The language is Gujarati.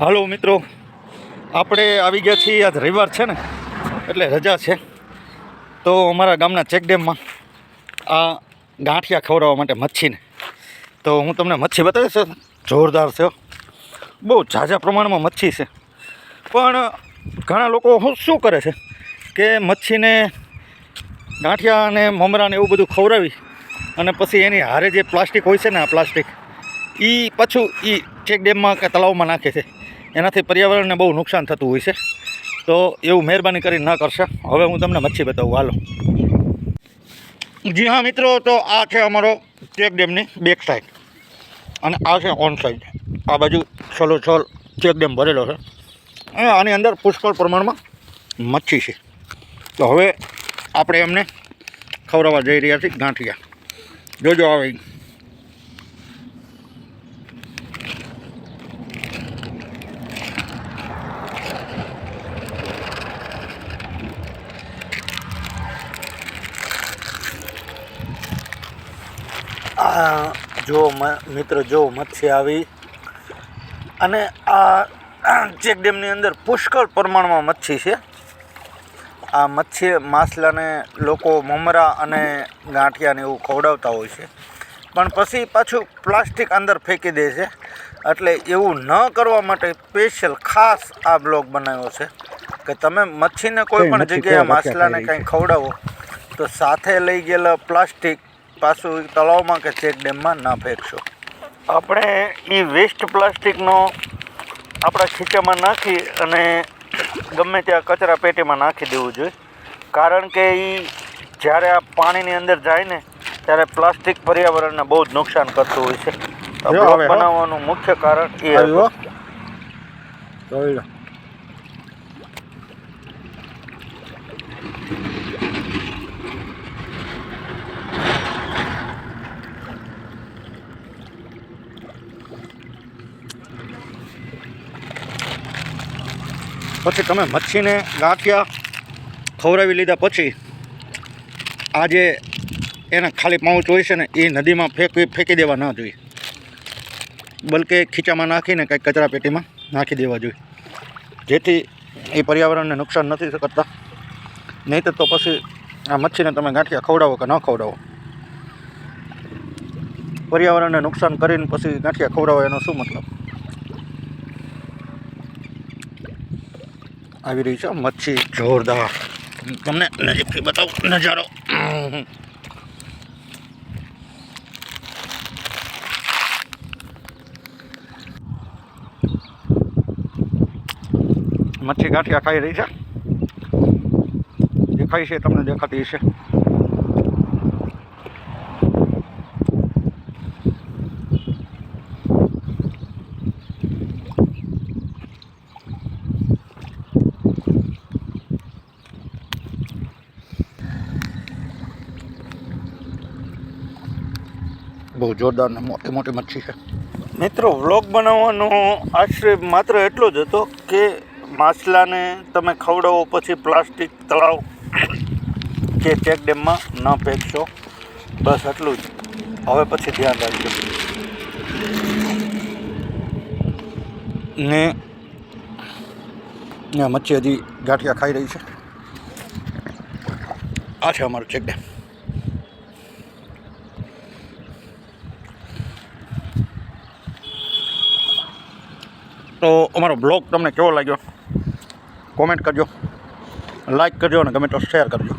હાલો મિત્રો, આપણે આવી ગયા છીએ આજ રવિવાર છે ને, એટલે રજા છે. તો અમારા ગામના ચેક ડેમમાં આ ગાંઠિયા ખવડાવવા માટે મચ્છીને તો હું તમને મચ્છી બતાવીશ જોરદાર છે બહુ ઝાઝા પ્રમાણમાં મચ્છી છે. પણ ઘણા લોકો શું કરે છે કે મચ્છીને ગાંઠિયા અને મમરાને એવું બધું ખવડાવી અને પછી એની હારે જે પ્લાસ્ટિક હોય છે ને આ પ્લાસ્ટિક એ પાછું એ ચેક ડેમમાં કે તળાવમાં નાખે છે. એનાથી પર્યાવરણને બહુ નુકસાન થતું હોય છે. તો એવું મહેરબાની કરી ન કરશે. હવે હું તમને મચ્છી બતાવું. હાલો. જી હા, મિત્રો, તો આ છે અમારો ચેક ડેમની બેક સાઈડ અને આ છે ઓન સાઈડ આ બાજુ છલો છલ ચેક ડેમ ભરેલો છે. અને આની અંદર પુષ્કળ પ્રમાણમાં મચ્છી છે. તો હવે આપણે એમને ખવડાવવા જઈ રહ્યા છીએ ગાંઠિયા. જોજો આવે આ જો મિત્ર જો મચ્છી આવી. અને આ ચેક ડેમની અંદર પુષ્કળ પ્રમાણમાં મચ્છી છે. આ મચ્છી માછલાને લોકો મમરા અને ગાંઠિયાને એવું ખવડાવતા હોય છે. પણ પછી પાછું પ્લાસ્ટિક અંદર ફેંકી દે છે. એટલે એવું ન કરવા માટે સ્પેશિયલ ખાસ આ બ્લોગ બનાવ્યો છે કે તમે મચ્છીને કોઈ પણ જગ્યાએ માછલાને કંઈ ખવડાવો તો સાથે લઈ ગયેલા પ્લાસ્ટિક પાછું તળાવમાં કે ચેક ડેમમાં ના ફેંકશો. આપણે એ વેસ્ટ પ્લાસ્ટિકનો આપણા ખીચામાં નાખી અને ગમે ત્યાં કચરા પેટીમાં નાખી દેવું જોઈએ. કારણ કે એ જ્યારે આ પાણીની અંદર જાય ને ત્યારે પ્લાસ્ટિક પર્યાવરણને બહુ જ નુકસાન કરતું હોય છે. બ્લોક બનાવવાનું મુખ્ય કારણ એ હતું. જોઈ પછી તમે મચ્છીને ગાંઠિયા ખવડાવી લીધા પછી આ જે એના ખાલી પાઉચ હોય છે ને એ નદીમાં ફેંકવી ફેંકી દેવા ના જોઈએ. બલકે ખીચામાં નાખીને કંઈક કચરા પેટીમાં નાખી દેવા જોઈએ. જેથી એ પર્યાવરણને નુકસાન નથી કરતા. નહીં તો પછી આ મચ્છીને તમે ગાંઠિયા ખવડાવો કે ન ખવડાવો? પર્યાવરણને નુકસાન કરીને પછી ગાંઠિયા ખવડાવો એનો શું મતલબ? આવી રહી છે. મચ્છી જોરદાર. તમને નજીકથી બતાવું નજારો. મચ્છી ગાંઠિયા ખાઈ રહી છે. દેખાય છે, તમને દેખાતી છે બહુ જોરદાર ને મોટી મોટી મચ્છી છે. મિત્રો વ્લોગ બનાવવાનો આશ્રય માત્ર એટલો જ હતો કે માછલાને તમે ખવડાવો પછી પ્લાસ્ટિક તળાવ કે ચેક ડેમમાં ન ફેંકશો. બસ એટલું જ. હવે પછી ધ્યાન રાખજો. ને ને મચ્છી હજી ગાંઠિયા ખાઈ રહી છે. આ છે અમારું ચેક ડેમ. તો અમારો બ્લોગ તમને કેવો લાગ્યો? કોમેન્ટ કરજો. લાઈક કરજો અને ગમે તો શેર કરજો.